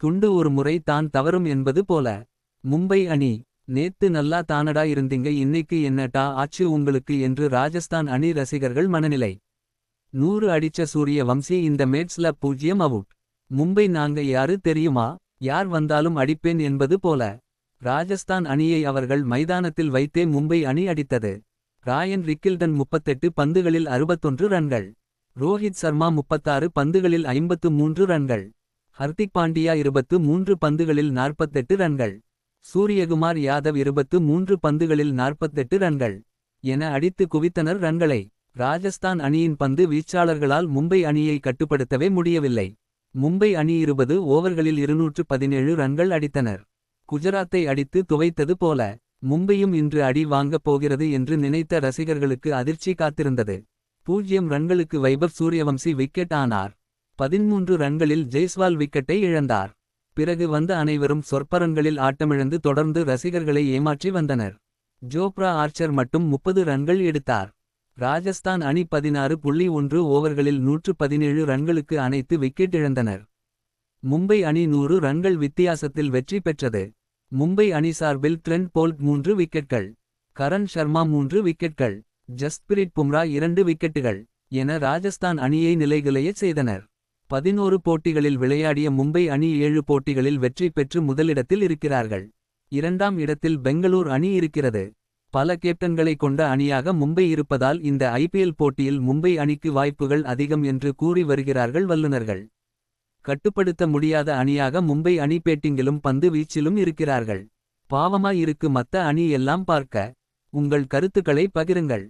துண்டு ஒரு முறை தான் தவறும் என்பது போல. மும்பை அணி நேத்து நல்லா தானடா இருந்தீங்க இன்னைக்கு என்னடா ஆச்சு உங்களுக்கு என்று ராஜஸ்தான் அணி ரசிகர்கள் மனநிலை. நூறு அடிச்ச சூரிய வம்சி இந்த மேட்ச்ல பூஜ்யம் அவுட். மும்பை நாங்க யாரு தெரியுமா யார் வந்தாலும் அடிப்பேன் என்பது போல. ராஜஸ்தான் அணியை அவர்கள் மைதானத்தில் வைத்தே மும்பை அணி அடித்தது. ராயன் ரிக்கில்டன் 38 பந்துகளில் 61 ரன்கள். ரோஹித் சர்மா 36 பந்துகளில் 53 ரன்கள். ஹர்திக் பாண்டியா 23 பந்துகளில் 48 ரன்கள். சூரியகுமார் யாதவ் 23 பந்துகளில் 48 ரன்கள். என அடித்து குவித்தனர் ரன்களை. ராஜஸ்தான் அணியின் பந்து வீச்சாளர்களால் மும்பை அணியை கட்டுப்படுத்தவே முடியவில்லை. மும்பை அணி 20 ஓவர்களில் 217 ரன்கள் அடித்தனர். குஜராத்தை அடித்து துவைத்தது போல. மும்பையும் இன்று அடி வாங்கப் போகிறது என்று நினைத்த ரசிகர்களுக்கு அதிர்ச்சி காத்திருந்தது. பூஜ்யம் ரன்களுக்கு வைபவ் சூரியவம்சி விக்கெட் ஆனார். 13 ரன்களில் ஜெய்ஸ்வால் விக்கெட்டை இழந்தார். பிறகு வந்த அனைவரும் சொற்பரன்களில் ஆட்டமிழந்து தொடர்ந்து ரசிகர்களை ஏமாற்றி வந்தனர். ஜோப்ரா ஆர்ச்சர் மட்டும் 30 ரன்கள் எடுத்தார். ராஜஸ்தான் அணி 16.1 ஓவர்களில் 117 ரன்களுக்கு அனைத்து விக்கெட் இழந்தனர். மும்பை அணி நூறு ரன்கள் வித்தியாசத்தில் வெற்றி பெற்றது. மும்பை அணி சார்பில் ட்ரெண்ட் போல்ட் மூன்று விக்கெட்கள். கரண் ஷர்மா மூன்று விக்கெட்கள். ஜஸ்பிரிட் பும்ரா இரண்டு விக்கெட்டுகள். என ராஜஸ்தான் அணியை நிலைகுலையச் செய்தனர். 11 போட்டிகளில் விளையாடிய மும்பை அணி ஏழு போட்டிகளில் வெற்றி பெற்று முதலிடத்தில் இருக்கிறார்கள். இரண்டாம் இடத்தில் பெங்களூர் அணி இருக்கிறது. பல கேப்டன்களை கொண்ட அணியாக மும்பை இருப்பதால் இந்த ஐபிஎல் போட்டியில் மும்பை அணிக்கு வாய்ப்புகள் அதிகம் என்று கூறி வருகிறார்கள் வல்லுனர்கள். கட்டுப்படுத்த முடியாத அணியாக மும்பை அணி பேட்டிங்கிலும் பந்து வீச்சிலும் இருக்கிறார்கள். பாவமா இருக்கு மத்த அணி எல்லாம் பார்க்க. உங்கள் கருத்துக்களை பகிருங்கள்.